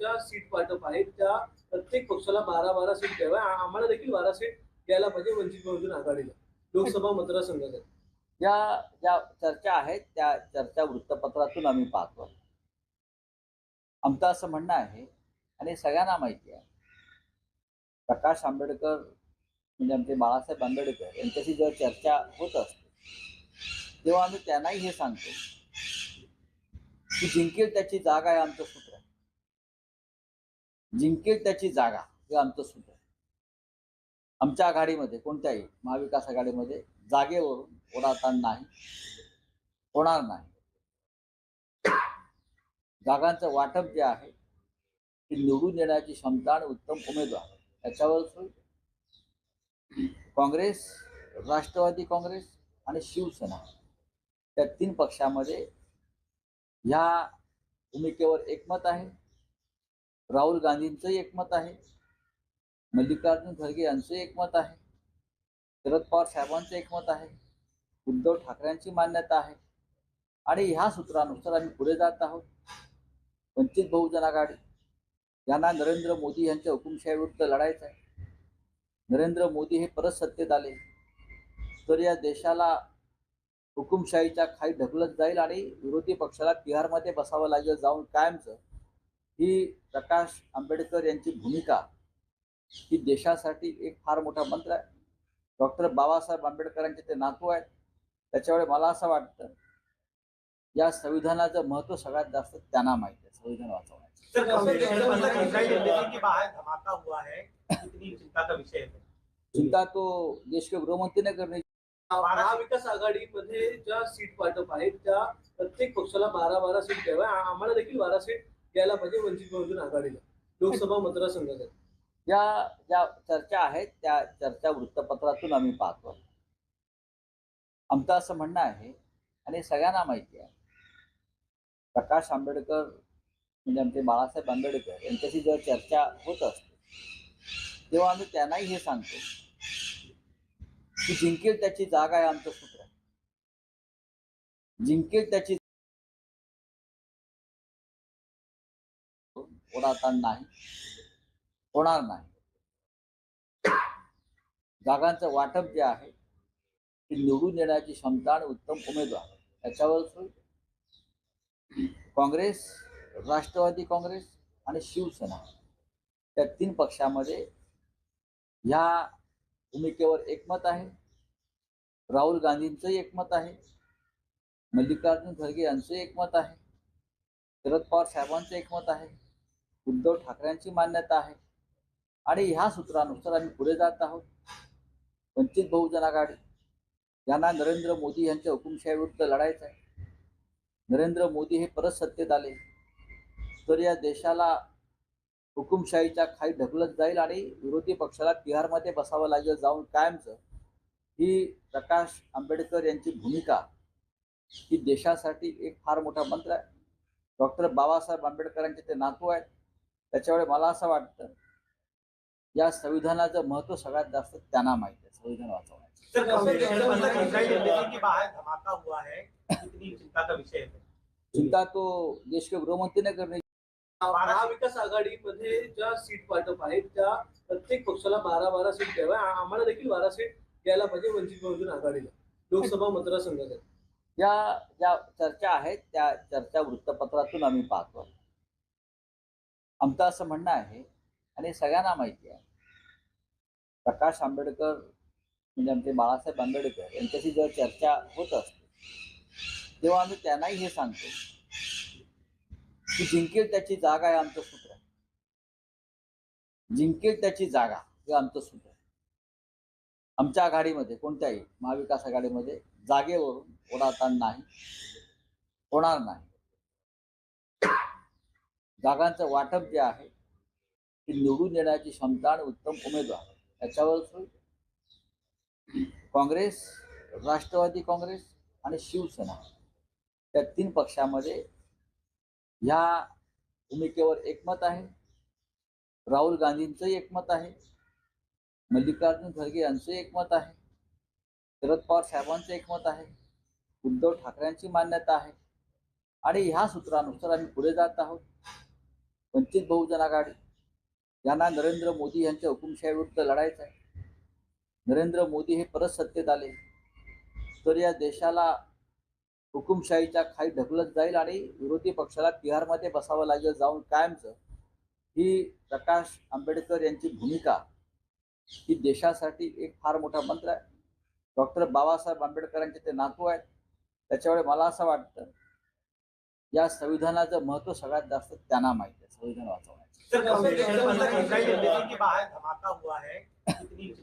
ज्या सीट वाटप आहेत त्या प्रत्येक पक्षाला बारा बारा सीट द्याव्या आम्हाला देखील बारा सीट द्यायला पाहिजे वंचित बहुजन आघाडीला. लोकसभा मतदारसंघासाठी या ज्या चर्चा आहेत त्या चर्चा वृत्तपत्रातून आम्ही पाहतो. आमचं असं म्हणणं आहे आणि सगळ्यांना माहिती आहे. प्रकाश आंबेडकर म्हणजे आमचे बाळासाहेब आंबेडकर यांच्याशी जेव्हा चर्चा होत असते तेव्हा आम्ही त्यांनाही हे सांगतो की जिंकेल त्याची जागा आहे आमचं जिंकेल त्याची जागा हे आमचं सूत्र आमच्या आघाडीमध्ये कोणत्याही महाविकास आघाडीमध्ये जागेवरून ओढाताण नाही होणार नाही. जागांचं वाटप जे आहे ते निवडून येण्याची क्षमता आणि उत्तम उमेदवार त्याच्यावर काँग्रेस राष्ट्रवादी काँग्रेस आणि शिवसेना त्या तीन पक्षामध्ये ह्या भूमिकेवर एकमत आहे. राहुल गांधींचंही एकमत आहे. मल्लिकार्जुन खरगे यांचं एकमत आहे. शरद पवार साहेबांचं एकमत आहे. उद्धव ठाकरेंची मान्यता आहे. आणि ह्या सूत्रानुसार आम्ही पुढे जात आहोत. वंचित बहुजन आघाडी. यांना नरेंद्र मोदी यांच्या हुकुमशाहीविरुद्ध लढायचं आहे. नरेंद्र मोदी हे परत सत्तेत आले. तर या देशाला हुकुमशाहीच्या खाई ढकलत जाईल आणि विरोधी पक्षाला तिहारमध्ये बसावं लागेल जाऊन कायमचं ही प्रकाश आंबेडकर यांची भूमिका ही देशासाठी एक फार मोठा मंत्र आहे. डॉक्टर बाबासाहेब आंबेडकरांचे ते नातू आहेत. त्याच्यामुळे मला असं वाटतं या संविधानाचं महत्त्व सगळ्यात जास्त त्यांना माहिती आहे संविधान वाचवण्याचं. है चिंता का विषय है चिंता तो देश के गृहमंत्री ने करने महाविकास आघाडीमध्ये ज्या सीट वाटप आहे त्या प्रत्येक पक्षाला बारा बारा सीट द्याव्या. आम्हाला देखील बारा सीट यायला पाहिजे म्हणजे वंचित बहुजन आघाडीला. लोकसभा मतदारसंघात. ज्या ज्या चर्चा आहेत त्या चर्चा वृत्तपत्रातून आम्ही पाहतो. आमचं असं म्हणणं आहे आणि सगळ्यांना माहिती आहे. प्रकाश आंबेडकर म्हणजे आमचे बाळासाहेब आंबेडकर यांच्याशी जेव्हा चर्चा होत असते तेव्हा आम्ही त्यांनाही हे सांगतो की जिंकेल त्याची जागा आहे आमचं सूत्र. जिंकेल त्याची ओढाताण नाही होणार नाही. जागांचं वाटप जे आहे ते निवडून येण्याची क्षमता आणि उत्तम उमेदवार त्याच्यावर काँग्रेस राष्ट्रवादी काँग्रेस आणि शिवसेना त्या तीन पक्षामध्ये ह्या भूमिकेवर एकमत आहे. राहुल गांधींचंही एकमत आहे. मल्लिकार्जुन खरगे यांचंही एकमत आहे. शरद पवार साहेबांचं एकमत आहे. उद्धव ठाकरेंची मान्यता आहे. आणि ह्या सूत्रानुसार आम्ही पुढे जात आहोत. वंचित बहुजन आघाडी. यांना नरेंद्र मोदी यांच्या हुकुमशाहीविरुद्ध लढायचं आहे. नरेंद्र मोदी हे परत सत्तेत आले. तर या देशाला हुकुमशाहीच्या खाई ढकलत जाईल आणि विरोधी पक्षाला तिहारमध्ये बसावं लागेल जाऊन कायमचं. ही प्रकाश आंबेडकर यांची भूमिका ही देशासाठी एक फार मोठा मंत्र आहे. डॉक्टर बाबासाहेब आंबेडकरांचे ते नातू आहेत. त्याच्यामुळे मला असं वाटतं या संविधानाचं महत्त्व सगळ्यात जास्त त्यांना माहिती आहे संविधान वाचवण्याचं. है चिंता का विषय है चिंता तो देश के गृहमंत्री ने करने महाविकास आघाडीमध्ये ज्या सीट वाटप आहे त्या प्रत्येक पक्षाला बारा बारा सीट द्याव्या आम्हाला देखील बारा सीट द्यायला पाहिजे वंचित बहुजन आघाडीला लोकसभा मतदारसंघासाठी या ज्या चर्चा आहेत त्या चर्चा वृत्तपत्रातून आम्ही पाहतो. आमचं असं म्हणणं आहे आणि सगळ्यांना माहिती आहे. प्रकाश आंबेडकर म्हणजे आमचे बाळासाहेब आंबेडकर यांच्याशी जेव्हा चर्चा होत असते तेव्हा आम्ही त्यांनाही हे सांगतो की जिंकेल त्याची जागा आहे आमचं सूत्र जिंकेल त्याची जागा हे आमचं सूत्र आमच्या आघाडीमध्ये कोणत्याही महाविकास आघाडीमध्ये जागेवरून ओढाताण नाही होणार नाही. जागांचं वाटप जे आहे ते निवडून येण्याची क्षमता आणि उत्तम उमेदवार याच्यावर होईल काँग्रेस राष्ट्रवादी काँग्रेस आणि शिवसेना या तीन पक्षामध्ये ह्या भूमिकेवर एकमत आहे. राहुल गांधींचंही एकमत आहे. मल्लिकार्जुन खरगे यांचं एकमत आहे. शरद पवार साहेबांचं एकमत आहे. उद्धव ठाकरेंची मान्यता आहे. आणि ह्या सूत्रानुसार आम्ही पुढे जात आहोत. वंचित बहुजन आघाडी. यांना नरेंद्र मोदी यांच्या हुकुमशाहीविरुद्ध लढायचं आहे. नरेंद्र मोदी हे परत सत्तेत आले. तर या देशाला हुकुमशाहीच्या खाली ढकलत जाईल आणि विरोधी पक्षाला तिहारमध्ये बसावं लागेल जाऊन कायमचं. ही प्रकाश आंबेडकर यांची भूमिका ही देशासाठी एक फार मोठा मंत्र आहे. डॉक्टर बाबासाहेब आंबेडकरांचे ते नातू आहेत. त्याच्यामुळे मला असं वाटतं या संविधानाचं महत्त्व सगळ्यात जास्त त्यांना माहिती आहे संविधान वाचवण्याचं.